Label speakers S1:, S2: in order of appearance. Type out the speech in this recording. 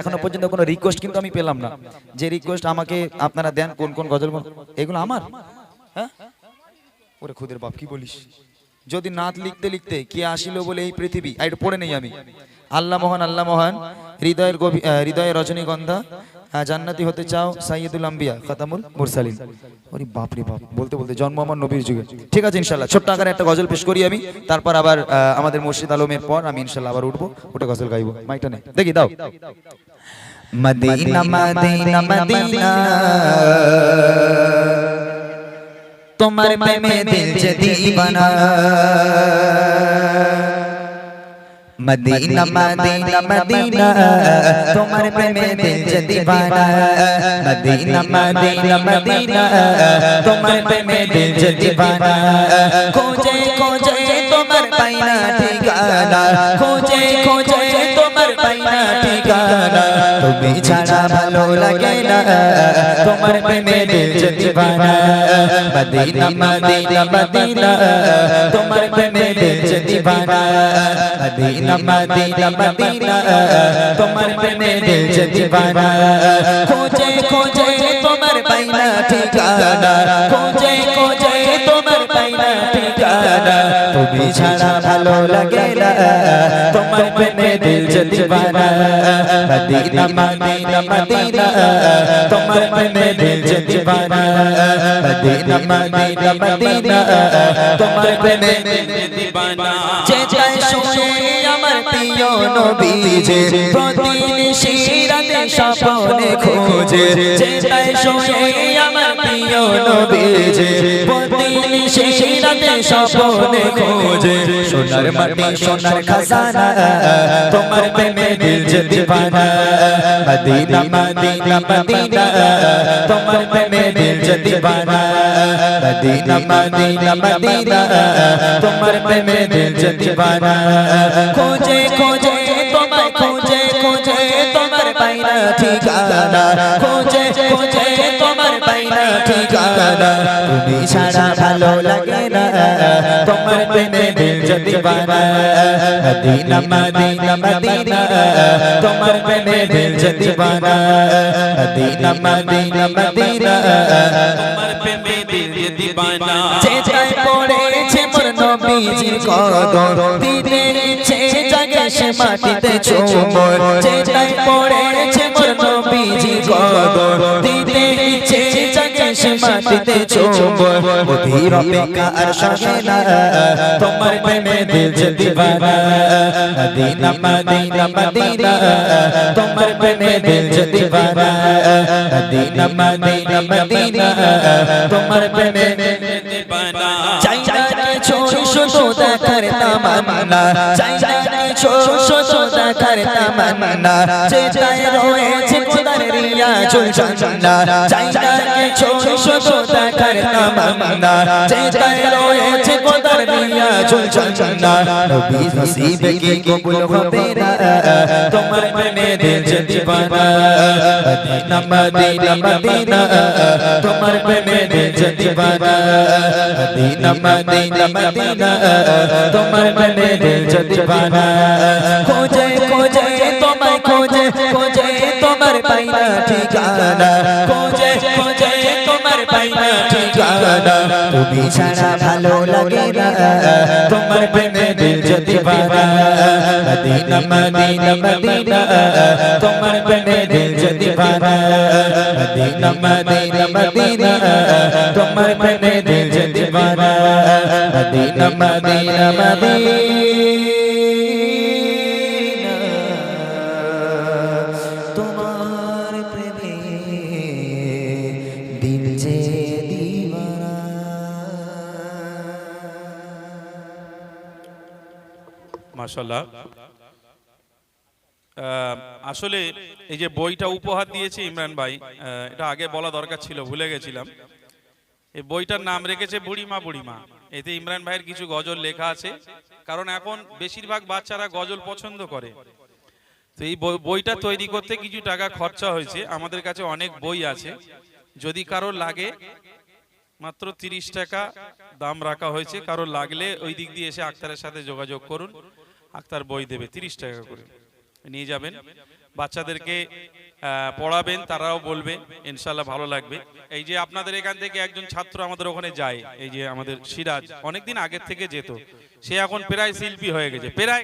S1: এখনও পর্যন্ত কোনো রিকোয়েস্ট কিন্তু আমি পেলাম না। যে রিকোয়েস্ট আমাকে আপনারা দেন, কোন কোন গজল এগুলো আমার? হ্যাঁ? ওরে খুদের বাপ, কি বলিস? যদি নাত লিখতে লিখতে কে আসিল বলে এই পৃথিবী? এটা পড়ে নেই আমি। আল্লাহ মোহন আল্লাহ মোহন, হৃদয়ের হৃদয়ের রজনীগন্ধা জান্নাতি হতে চাও, সাইয়দুল আম্বিয়া, খাতামুল মুরসালিন। ওরে বাপ রে বাপ, বলতে বলতে জন্ম আমার নবীর যুগে। ঠিক আছে ইনশাল্লাহ ছোট্ট আকারে একটা গজল পেশ করি আমি, তারপর আবার আমাদের মুর্শিদ আলমের পর আমি ইনশাল্লাহ আবার উঠবো, ওটা গজল গাইবো। মাইকটা নেই দেখি, দাও। Medina Medina Medina. তোমার প্রেমে দিল যে দিবানা। মদিনা মদিনা মদিনা তোমার প্রেমে দিল যে দিবানা মদিনা মদিনা মদিনা তোমার প্রেমে দিল যে দিবানা খোঁজে খোঁজে তোমার পাইনা ঠিকানা খোঁজে খোঁজে তোমার পাইনা ঠিকানা তুমি ছাড়া ভালো লাগে না। তোমার প্রেমে দিল যে দিবানা মদিনা মদিনা মদিনা। তোমার প্রেমে দিল যে দিবানা মদিনা মদিনা মদিনা। তোমার প্রেমে দিল যে খোঁজে খোঁজে তোমার পাইনা ঠিকানা। খোঁজে খোঁজে তোমার পাইনা ঠিকানা। তুমি ছাড়া ভালো লাগে তোমার প্রেমে দিল যে দিবানা মদিনা মদিনা মদিনা। তোমার প্রেমে দিল যে মদিনা মদিনা মদিনা। তোমার প্রেমে দিল যে দিবানা যে যায় আমার প্রিয় নবীজে প্রতিদিন শিরাতে স্বপ্নে খোঁজে যে যায় শুনে আমার প্রিয় নবীজে। প্রতিদিন শিরাতে স্বপ্নে খোঁজে, সোনার মাটি, সোনার খাজানা, তোমার প্রেমে দিল যে দিবানা। মদিনা মদিনা মদিনা, তোমার প্রেমে দিল যে দিবানা। মদিনা মদিনা মদিনা, তোমার প্রেমে দিল যে দিবানা। খোঁজে খোঁজে ঠিকানা? খোঁজে খোঁজে তোমার পাইনা ঠিকানা। তুমি ছাড়া ভালো লাগে না, তোমার প্রেমে দিল যে দিবানা মদিনা মদিনা মদিনা, তোমার প্রেমে দিল যে দিবানা মদিনা মদিনা মদিনা,
S2: তোমার প্রেমে দিল যে দিবানা
S1: যে পড়েছে মোর নবীজির কদর দিতে ইচ্ছে জাগে সে মাটিতে চুমর। যে পড়েছে মাটিতে চুম্ব অধীর অপেক্ষা আর সহে না তোমার প্রেমে দিল যে দিবানা, মদিনা মদিনা মদিনা, তোমার প্রেমে দিল যে দিবানা, মদিনা মদিনা মদিনা, তোমার প্রেমে
S2: দিল
S1: যে না শুধু দেখার তামান্না। চাই না কিছু শুধু দেখার তামান্না। চেতায় রয়েছে খোদার রিয়া চুল চন্দনা চাই না কিছু শুধু দেখার তামান্না। চেতায় রয়েছে খোদার রিয়া চুল চন্দনা নবী নসিবে কি কবুল হবে না? তোমার তোমার প্রেমে দিল যে দিবানা মদিনা মদিনা মদিনা তোমার প্রেমে দিল যে দিবানা খোঁজে খোঁজে তোমায় খোঁজে খোঁজে তোমার পাইনা ঠিকানা খোঁজে খোঁজে তোমার পাইনা ঠিকানা তুমি ছাড়া ভালো লাগে না তোমার প্রেমে দিল যে দিবানা মদিনা মদিনা মদিনা তোমার প্রেমে দিল যে দিবানা মদিনা মদিনা মদিনা তোমার প্রেমে দিল যে দিবানা মদিনা মদিনা মদিনা
S2: মাশাল্লাহ আসলে এই যে বইটা উপহার দিয়েছে ইমরান ভাই এটা আগে বলা দরকার ছিল, ভুলে গেছিলাম। এই বইটার নাম রেখেছে বুড়িমা বুড়িমা। এতে ইমরান ভাইয়ের কিছু গজল লেখা আছে, কারণ এখন বেশিরভাগ বাচ্চারা গজল পছন্দ করে। তো এই বই- বইটা তৈরি করতে কিছু টাকা খরচা হয়েছে, আমাদের কাছে অনেক বই আছে। যদি কারও লাগে, মাত্র তিরিশ টাকা দাম রাখা হয়েছে, কারও লাগলে ওই দিক দিয়ে এসে আক্তারের সাথে যোগাযোগ করুন, আক্তার বই দেবে, তিরিশ টাকা করে। নিয়ে যাবেন। বাচ্চাদেরকে পড়াবেন, তারাও বলবে ইনশাল্লাহ ভালো লাগবে। এই যে আপনাদের এখান থেকে একজন ছাত্র আমাদের ওখানে যায়, এই যে আমাদের সিরাজ, অনেকদিন আগের থেকে যেত। সে এখন প্রায় শিল্পী হয়ে গেছে, প্রায়